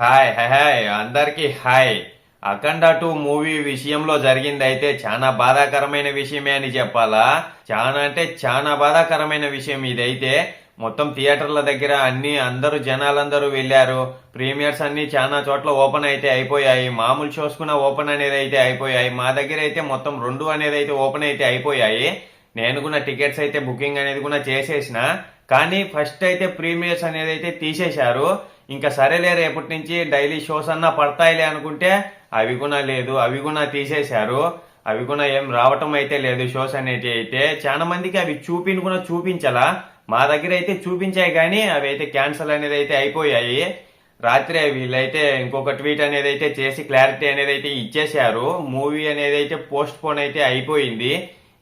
Hi hi hi అందరికి hi. Akhanda two movie విషయంలో జరిగింది అయితే చాలా బాధాకరమైన విషయమే అని చెప్పాలా? చాలా అంటే చాలా బాధాకరమైన విషయం ఇదైతే. మొత్తం థియేటర్ల దగ్గర అన్ని అందరూ జనాలందరూ వెళ్ళారు. ప్రీమియర్స్ అన్ని చాలా చోట్ల ఓపెన్ అయితే అయిపోయాయి. మామూలు షోస్ కూడా ఓపెన్ అనేది అయితే అయిపోయాయి. మా దగ్గర అయితే మొత్తం రెండు అనేది అయితే ఓపెన్ అయితే అయిపోయాయి. నేను కూడా టికెట్స్ అయితే బుకింగ్ అనేది కూడా చేసేసిన. కానీ ఫస్ట్ అయితే ప్రీమియర్స్ అనేది అయితే తీసేశారు. ఇంకా సరేలే రేపటి నుంచి డైలీ షోస్ అన్నా పడతాయిలే అనుకుంటే అవి కూడా లేదు అవి కూడా తీసేశారు. అవి కూడా ఏం రావటం అయితే లేదు షోస్ అనేటివి అయితే. చాలా మందికి అవి చూపిని కూడా చూపించాలా? మా దగ్గర అయితే చూపించాయి కానీ అవి అయితే క్యాన్సల్ అనేది అయితే అయిపోయాయి. రాత్రి వీళ్ళైతే ఇంకొక ట్వీట్ అనేది అయితే చేసి క్లారిటీ అనేది అయితే ఇచ్చేశారు. మూవీ అనేది అయితే పోస్ట్ పోన్ అయితే అయిపోయింది.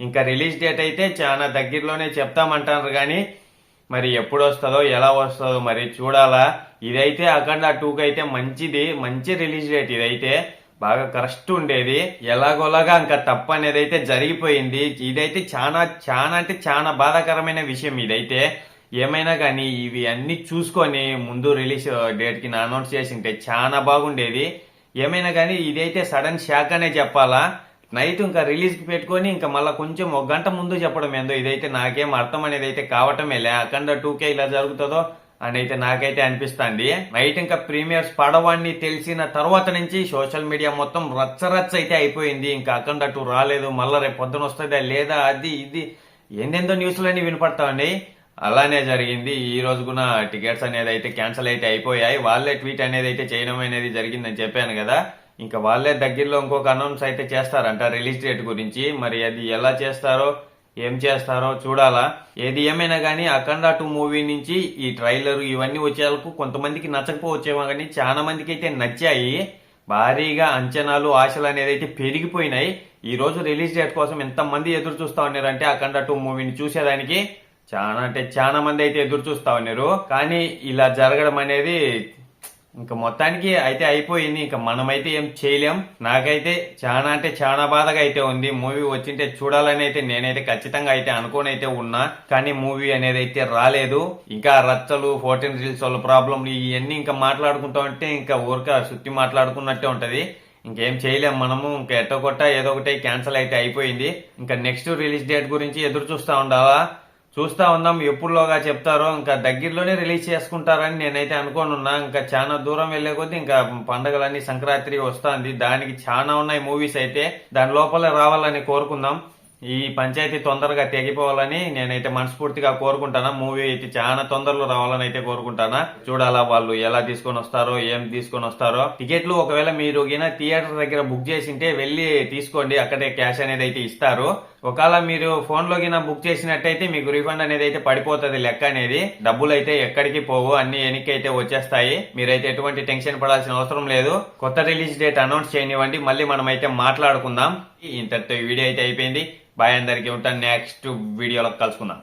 ఇంకా రిలీజ్ డేట్ అయితే చాలా దగ్గరలోనే చెప్తామంటారు కానీ మరి ఎప్పుడు వస్తుందో ఎలా వస్తుందో మరి చూడాలా. ఇదైతే అఖండ టూకి అయితే మంచిది మంచి రిలీజ్ డేట్ ఇదైతే. బాగా కరెస్ట్ ఉండేది. ఎలాగోలాగా ఇంకా తప్పు అనేది అయితే జరిగిపోయింది. ఇదైతే చాలా చాలా అంటే చాలా బాధాకరమైన విషయం ఇదైతే. ఏమైనా కానీ ఇవి అన్ని చూసుకొని ముందు రిలీజ్ డేట్కి కి అనౌన్స్ చేసింటే చాలా బాగుండేది. ఏమైనా కానీ ఇదైతే సడన్ షాక్ అనే చెప్పాలా. నైట్ ఇంకా రిలీజ్ పెట్టుకొని ఇంకా మళ్ళీ కొంచెం ఒక గంట ముందు చెప్పడం ఏందో ఇదైతే నాకేం అర్థం అనేది అయితే కావటమే లే. అఖండ టూకే ఇలా జరుగుతుందో అని అయితే నాకైతే అనిపిస్తుంది. నైట్ ఇంకా ప్రీమియర్స్ పడవాన్ని తెలిసిన తర్వాత నుంచి సోషల్ మీడియా మొత్తం రచ్చరచ్చ అయితే అయిపోయింది. ఇంకా అఖండ టూ రాలేదు. మళ్ళీ రేపు పొద్దున వస్తుందా లేదా అది ఇది ఎందెందో న్యూస్లన్నీ వినపడతామండి అలానే జరిగింది. ఈ రోజు కూడా టికెట్స్ అనేది అయితే క్యాన్సిల్ అయితే అయిపోయాయి. వాళ్ళే ట్వీట్ అనేది అయితే చేయడం అనేది జరిగిందని చెప్పాను కదా. ఇంకా వాళ్ళే దగ్గరలో ఇంకొక అనౌన్స్ అయితే చేస్తారంట రిలీజ్ డేట్ గురించి. మరి అది ఎలా చేస్తారో ఏం చేస్తారో చూడాలా. ఏది ఏమైనా కానీ అఖండ టూ మూవీ నుంచి ఈ ట్రైలర్ ఇవన్నీ వచ్చేందుకు కొంతమందికి నచ్చకపోవచ్చేమో కానీ చాలా మందికి అయితే నచ్చాయి. భారీగా అంచనాలు ఆశలు అనేది అయితే పెరిగిపోయినాయి. ఈ రోజు రిలీజ్ డేట్ కోసం ఎంతమంది ఎదురు చూస్తా ఉన్నారంటే అఖండ టూ మూవీని చూసేదానికి చాలా అంటే చాలా మంది అయితే ఎదురు చూస్తా ఉన్నారు. కానీ ఇలా జరగడం అనేది ఇంకా మొత్తానికి అయితే అయిపోయింది. ఇంకా మనమైతే ఏం చేయలేం. నాకైతే చాలా అంటే చాలా బాధగా అయితే ఉంది. మూవీ వచ్చింటే చూడాలని అయితే నేనైతే ఖచ్చితంగా అయితే అనుకోని అయితే ఉన్నా. కానీ మూవీ అనేది అయితే రాలేదు. ఇంకా రచ్చలు ఫోర్టీన్ రీల్స్ వాళ్ళ ప్రాబ్లంలు ఇవన్నీ ఇంకా మాట్లాడుకుంటా ఉంటే ఇంకా ఊరిక సుత్తి మాట్లాడుకున్నట్టే ఉంటది. ఇంకేం చేయలేం మనము. ఇంకా ఎట్టో కొట్ట ఏదో ఒకటి క్యాన్సిల్ అయితే అయిపోయింది. ఇంకా నెక్స్ట్ రిలీజ్ డేట్ గురించి ఎదురు చూస్తా ఉండాలా చూస్తా ఉందాం ఎప్పుడులోగా చెప్తారో ఇంకా దగ్గరలోనే రిలీజ్ చేసుకుంటారని నేనైతే అనుకోనున్నా. ఇంకా చాలా దూరం వెళ్ళే కొద్దీ ఇంకా పండగలన్నీ సంక్రాంతి వస్తుంది. దానికి చాలా ఉన్నాయి మూవీస్ అయితే. దాని లోపల రావాలని కోరుకుందాం. ఈ పంచాయతీ తొందరగా తెగిపోవాలని నేనైతే మనస్ఫూర్తిగా కోరుకుంటానా. మూవీ అయితే చాలా తొందరలో రావాలని అయితే కోరుకుంటానా. చూడాలా వాళ్ళు ఎలా తీసుకొని వస్తారో ఏం తీసుకొని వస్తారో. టికెట్లు ఒకవేళ మీరు గిన థియేటర్ దగ్గర బుక్ చేసింటే వెళ్ళి తీసుకోండి. అక్కడే క్యాష్ అనేది అయితే ఇస్తారు. ఒకవేళ మీరు ఫోన్లో గిన బుక్ చేసినట్టయితే మీకు రిఫండ్ అనేది అయితే పడిపోతుంది లెక్క అనేది. డబ్బులు అయితే ఎక్కడికి పోవు అన్ని ఎనికి అయితే వచ్చేస్తాయి. మీరైతే ఎటువంటి టెన్షన్ పడాల్సిన అవసరం లేదు. కొత్త రిలీజ్ డేట్ అనౌన్స్ చేయనివ్వండి. మళ్ళీ మనం అయితే మాట్లాడుకుందాం. ఇంతటితో ఈ వీడియో అయితే అయిపోయింది. బాయ్ అందరికీ ఉంటాను నెక్స్ట్ వీడియోలో కలుసుకుందాం.